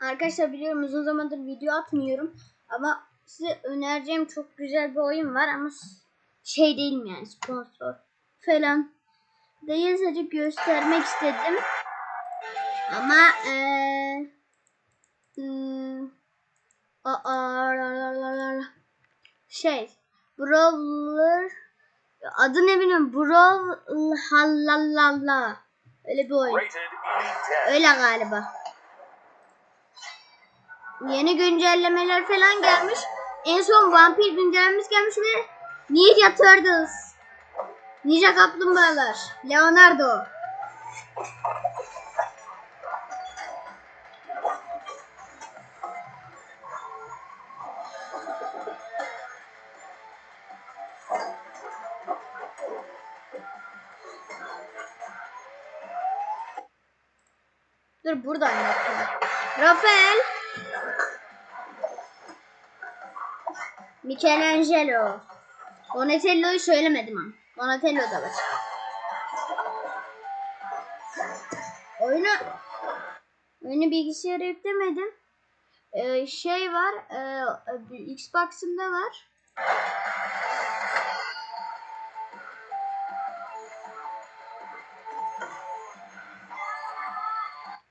Arkadaşlar biliyorum uzun zamandır video atmıyorum. Ama size önereceğim çok güzel bir oyun var ama şey değilim yani sponsor falan değil sadece göstermek istedim. Ama eee hmm, şey Brawler adı ne bilmiyorum Brawlhalla öyle bir oyun. E10. Öyle galiba. Yeni güncellemeler falan gelmiş. En son vampir güncellememiz gelmiş ve Ninja Turtles. Ninja Kaplumbağalar. Leonardo. Dur buradan yapayım. Rafael. Michelangelo. Donatello'yu söylemedim ama. Donatello da var. Oyunu oyunu bilgisayara yüklemedim. Ee, şey var. E, Xbox'ımda var.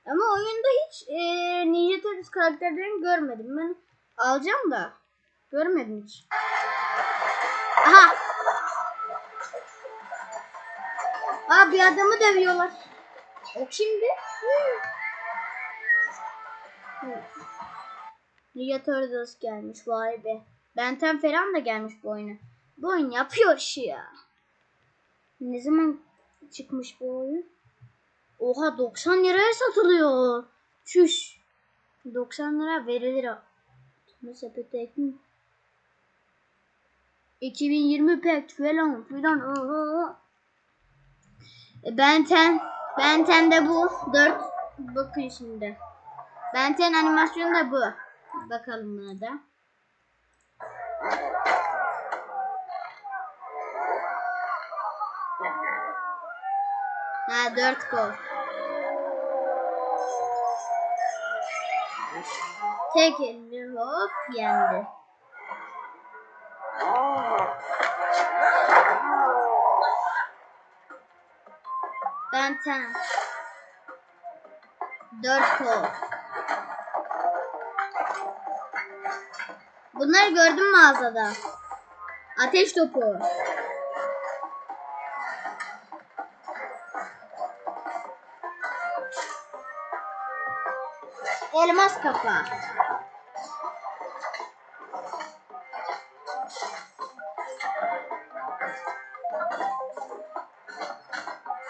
Ama oyunda hiç e, Ninja Turtles karakterlerini görmedim. Ben alacağım da görmedim hiç. Aha! Aa bir adamı dövüyorlar. O kimdi? Hı. Hı. Ninja Turtles gelmiş vay be. Benten falan da gelmiş bu oyuna. Bu oyun yapıyor işi ya. Ne zaman çıkmış bu oyun? Oha 90 liraya satılıyor. Çüş. 90 lira verilir. Ama sepete ekleyin. 2020 pek falan filan. E, Benten. Benten de bu. 4. Bakın şimdi. Benten animasyonu da bu. Bakalım buna da. Ha 4 gol. Tek elini hop yendi. Benten. 4 gol. Bunları gördüm mağazada. Ateş topu. Elmas kafa.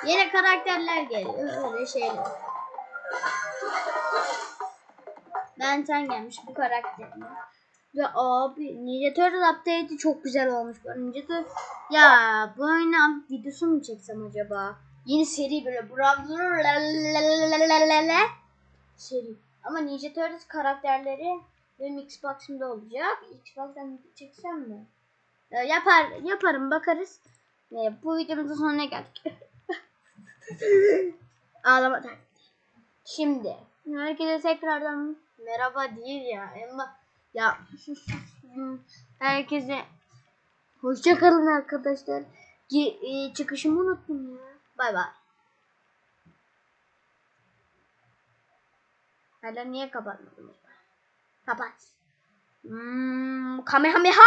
Yeni karakterler geliyor. Öyle şeyler. Benten gelmiş bu karakterin. Ve abi Ninja Turtle update'i çok güzel olmuş. Ninja Turtle... Ya bu oyunu alıp videosunu mu çeksem acaba? Yeni seri böyle Brawler seri. Ama Ninja Turtles karakterleri benim Xbox'ımda olacak. Xbox'tan çeksem mi? Ya yapar, yaparım bakarız. Ve bu videomuzun sonuna geldik. Ağlama. Şimdi herkese tekrardan merhaba değil ya. Ama ya herkese hoşça kalın arkadaşlar. Ge- e, çıkışımı unuttum ya. Bay bay. Hala niye kapatmadınız? Kapat. Hmm, Kamehameha!